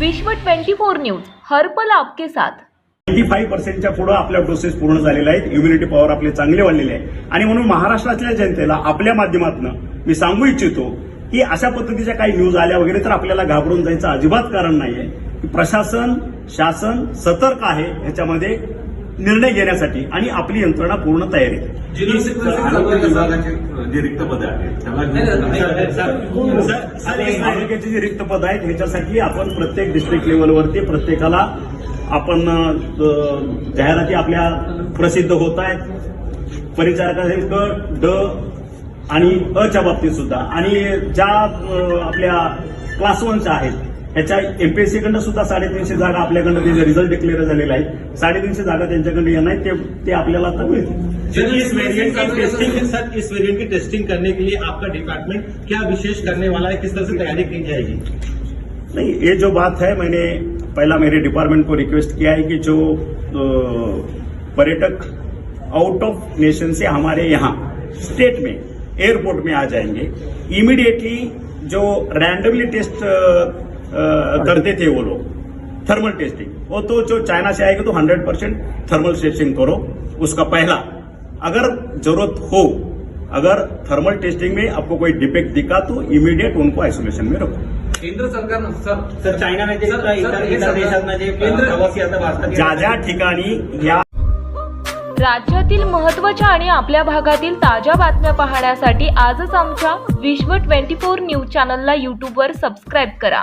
विश्व 24 न्यूज हरपल आपके साथ. नाईन्टी फाईव्ह पर्सेंटच्या पुढे आपल्या डोसेस पूर्ण झालेल्या आहेत. इम्युनिटी पॉवर आपले चांगले वाढलेले आहे आणि म्हणून महाराष्ट्रातल्या जनतेला आपल्या माध्यमातून मी सांगू इच्छितो की अशा पद्धतीच्या काही न्यूज आल्या वगैरे तर आपल्याला घाबरून जायचं अजिबात कारण नाहीये. की प्रशासन शासन सतर्क आहे ह्याच्यामध्ये निर्णय घेण्यासाठी आणि आपली यंत्रणा पूर्ण तयारी आहे. आरोग्य विभागाचे जे रिक्त पद आहेत. त्याला सर- सर, हे आरोग्याचे जे रिक्त पद आहेत ह्याच्यासाठी आपण प्रत्येक डिस्ट्रिक्ट लेवलवरती प्रत्येकाला आपण जाहिराती आपल्या प्रसिद्ध होत आहेत. परिचारकाचे क ड आणि अच्या बाबतीत सुद्धा. आणि ज्या आपल्या क्लास वनच्या आहेत ह्याच्या एमपीएससी कडनं सुद्धा साडेतीनशे जागा आपल्याकडनं त्याचे रिझल्ट डिक्लेअर झालेला आहे साडेतीनशे जागा त्यांच्याकडे येणार ते ते आपल्याला आता मिळतील. इस वेरिएंट की टेस्टिंग सर इस वेरिएंट की टेस्टिंग करने के लिए आपका डिपार्टमेंट क्या विशेष करने वाला है? किस तरह से तैयारी की जाएगी? नहीं ये जो बात है मैंने पहला मेरे डिपार्टमेंट को रिक्वेस्ट किया है कि जो पर्यटक आउट ऑफ नेशन से हमारे यहाँ स्टेट में एयरपोर्ट में आ जाएंगे। इमीडिएटली जो रैंडमली टेस्ट करते थे वो लोग. थर्मल टेस्टिंग वो तो जो चाइना से आएगा तो हंड्रेड परसेंट थर्मल टेस्टिंग करो. उसका पहला अगर जरूरत हो अगर थर्मल टेस्टिंग में आपको कोई डिफेक्ट दिखा तो इमीडिएट उनको आइसोलेशन में रखो. केंद्र सरकार सर. सर चायनाने हे ज्या ज्या ठिकाणी या राज्यातील महत्त्वाच्या आणि आपल्या भागातील ताज्या बातम्या पाहण्यासाठी आजच आमच्या विश्व 24 न्यूज चॅनलला यूट्यूबवर सबस्क्राईब करा.